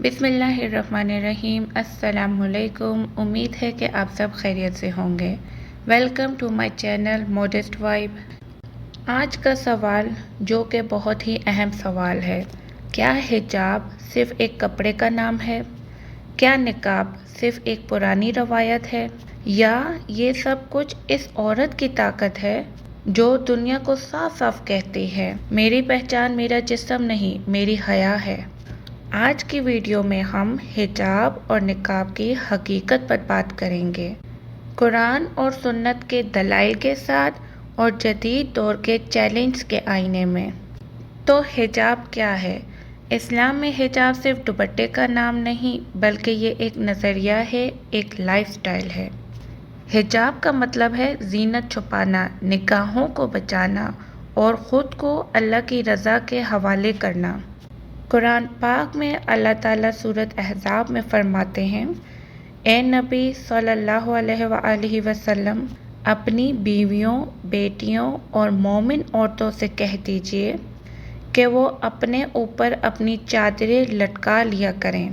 بسم اللہ الرحمن الرحیم۔ السلام علیکم۔ امید ہے کہ آپ سب خیریت سے ہوں گے۔ Welcome to my channel modest vibe آج کا سوال جو کہ بہت ہی اہم سوال ہے، کیا حجاب صرف ایک کپڑے کا نام ہے؟ کیا نقاب صرف ایک پرانی روایت ہے؟ یا یہ سب کچھ اس عورت کی طاقت ہے جو دنیا کو صاف صاف کہتی ہے، میری پہچان، میرا جسم نہیں، میری حیا ہے آج کی ویڈیو میں ہم حجاب اور نقاب کی حقیقت پر بات کریں گے۔ قرآن اور سنت کے دلائل کے ساتھ اور جدید دور کے چیلنج کے آئینے میں۔ تو حجاب کیا ہے؟ اسلام میں حجاب صرف دوپٹے کا نام نہیں، بلکہ یہ ایک نظریہ ہے، ایک لائف سٹائل ہے۔ حجاب کا مطلب ہے زینت چھپانا نگاہوں کو بچانا اور خود کو اللہ کی رضا کے حوالے کرنا۔ قرآن پاک میں اللہ تعالیٰ صورت احزاب میں فرماتے ہیں، اے نبی صلی اللہ علیہ وآلہ وسلم، اپنی بیویوں، بیٹیوں اور مومن عورتوں سے کہہ دیجیے کہ وہ اپنے اوپر اپنی چادریں لٹکا لیا کریں۔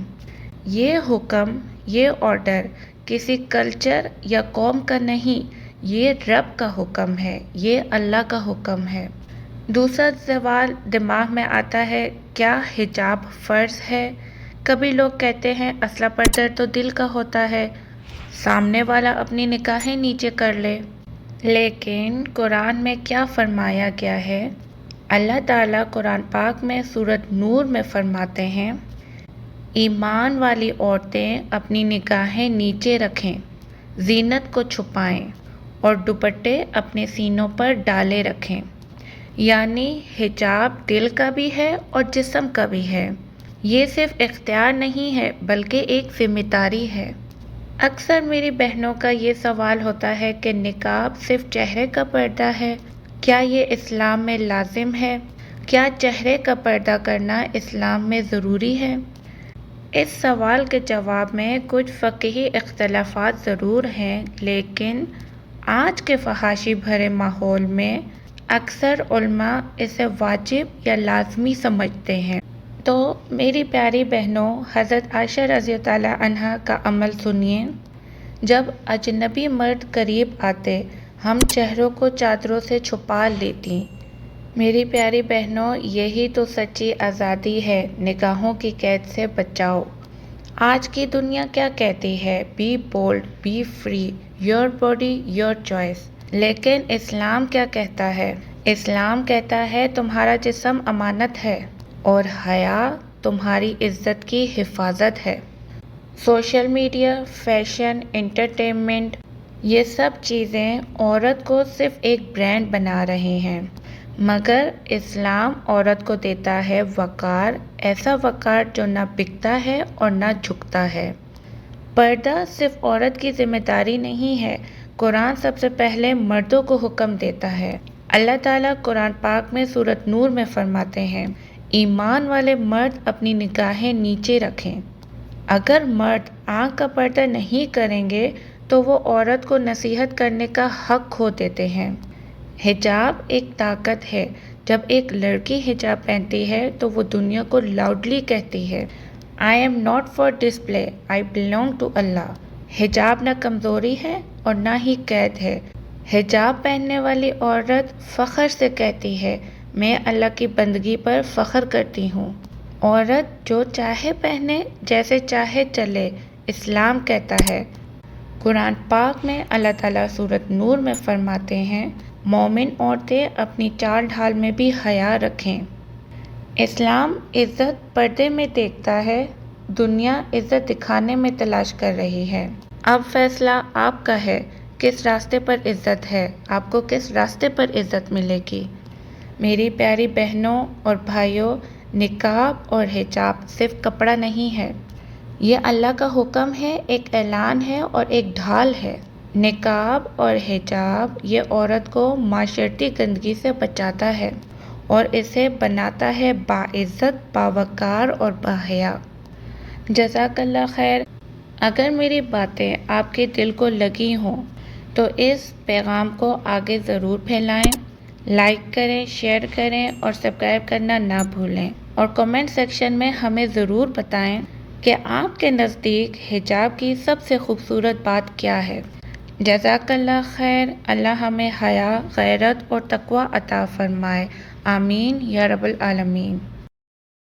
یہ حکم، یہ آرڈر کسی کلچر یا قوم کا نہیں، یہ رب کا حکم ہے، یہ اللہ کا حکم ہے۔ دوسرا سوال دماغ میں آتا ہے، کیا حجاب فرض ہے؟ کبھی لوگ کہتے ہیں اسلحہ پردر تو دل کا ہوتا ہے، سامنے والا اپنی نکاحیں نیچے کر لے۔ لیکن قرآن میں کیا فرمایا گیا ہے؟ اللہ تعالیٰ قرآن پاک میں صورت نور میں فرماتے ہیں، ایمان والی عورتیں اپنی نگاہیں نیچے رکھیں، زینت کو چھپائیں اور دوپٹے اپنے سینوں پر ڈالے رکھیں۔ یعنی حجاب دل کا بھی ہے اور جسم کا بھی ہے۔ یہ صرف اختیار نہیں ہے بلکہ ایک ذمہ داری ہے۔ اکثر میری بہنوں کا یہ سوال ہوتا ہے کہ نقاب صرف چہرے کا پردہ ہے۔ کیا یہ اسلام میں لازم ہے؟ کیا چہرے کا پردہ کرنا اسلام میں ضروری ہے؟ اس سوال کے جواب میں کچھ فقہی اختلافات ضرور ہیں، لیکن آج کے فحاشی بھرے ماحول میں اکثر علماء اسے واجب یا لازمی سمجھتے ہیں۔ تو میری پیاری بہنوں، حضرت عائشہ رضی تعالیٰ عنہ کا عمل سنیے۔ جب اجنبی مرد قریب آتے، ہم چہروں کو چادروں سے چھپا لیتی۔ میری پیاری بہنوں، یہی تو سچی آزادی ہے، نگاہوں کی قید سے بچاؤ۔ آج کی دنیا کیا کہتی ہے؟ Be bold be free your body your choice لیکن اسلام کیا کہتا ہے؟ اسلام کہتا ہے تمہارا جسم امانت ہے اور حیا تمہاری عزت کی حفاظت ہے۔ سوشل میڈیا، فیشن، انٹرٹینمنٹ، یہ سب چیزیں عورت کو صرف ایک برانڈ بنا رہے ہیں۔ مگر اسلام عورت کو دیتا ہے وقار، ایسا وقار جو نہ بکتا ہے اور نہ جھکتا ہے۔ پردہ صرف عورت کی ذمہ داری نہیں ہے قرآن سب سے پہلے مردوں کو حکم دیتا ہے۔ اللہ تعالیٰ قرآن پاک میں صورت نور میں فرماتے ہیں، ایمان والے مرد اپنی نگاہیں نیچے رکھیں۔ اگر مرد آنکھ کا پردہ نہیں کریں گے، تو وہ عورت کو نصیحت کرنے کا حق کھو دیتے ہیں۔ حجاب ایک طاقت ہے۔ جب ایک لڑکی حجاب پہنتی ہے، تو وہ دنیا کو لاؤڈلی کہتی ہے I am not for display I belong to اللہ حجاب نہ کمزوری ہے اور نہ ہی قید ہے۔ حجاب پہننے والی عورت فخر سے کہتی ہے، میں اللہ کی بندگی پر فخر کرتی ہوں۔ عورت جو چاہے پہنے، جیسے چاہے چلے، اسلام کہتا ہے۔ قرآن پاک میں اللہ تعالیٰ صورت نور میں فرماتے ہیں، مومن عورتیں اپنی چال ڈھال میں بھی حیا رکھیں۔ اسلام عزت پردے میں دیکھتا ہے۔ دنیا عزت دکھانے میں تلاش کر رہی ہے۔ اب فیصلہ آپ کا ہے، کس راستے پر عزت ہے؟ آپ کو کس راستے پر عزت ملے گی؟ میری پیاری بہنوں اور بھائیوں نکاب اور حجاب صرف کپڑا نہیں ہے۔ یہ اللہ کا حکم ہے، ایک اعلان ہے اور ایک ڈھال ہے۔ نکاب اور حجاب یہ عورت کو معاشرتی گندگی سے بچاتا ہے اور اسے بناتا ہے باعزت، باوقار اور باحیا۔ جزاک اللہ خیر۔ اگر میری باتیں آپ کے دل کو لگی ہوں تو اس پیغام کو آگے ضرور پھیلائیں۔ لائک کریں، شیئر کریں اور سبسکرائب کرنا نہ بھولیں۔ اور کمنٹ سیکشن میں ہمیں ضرور بتائیں کہ آپ کے نزدیک حجاب کی سب سے خوبصورت بات کیا ہے۔ جزاک اللہ خیر۔ اللہ ہمیں حیا، غیرت اور تقوی عطا فرمائے۔ آمین۔ یا رب العالمین۔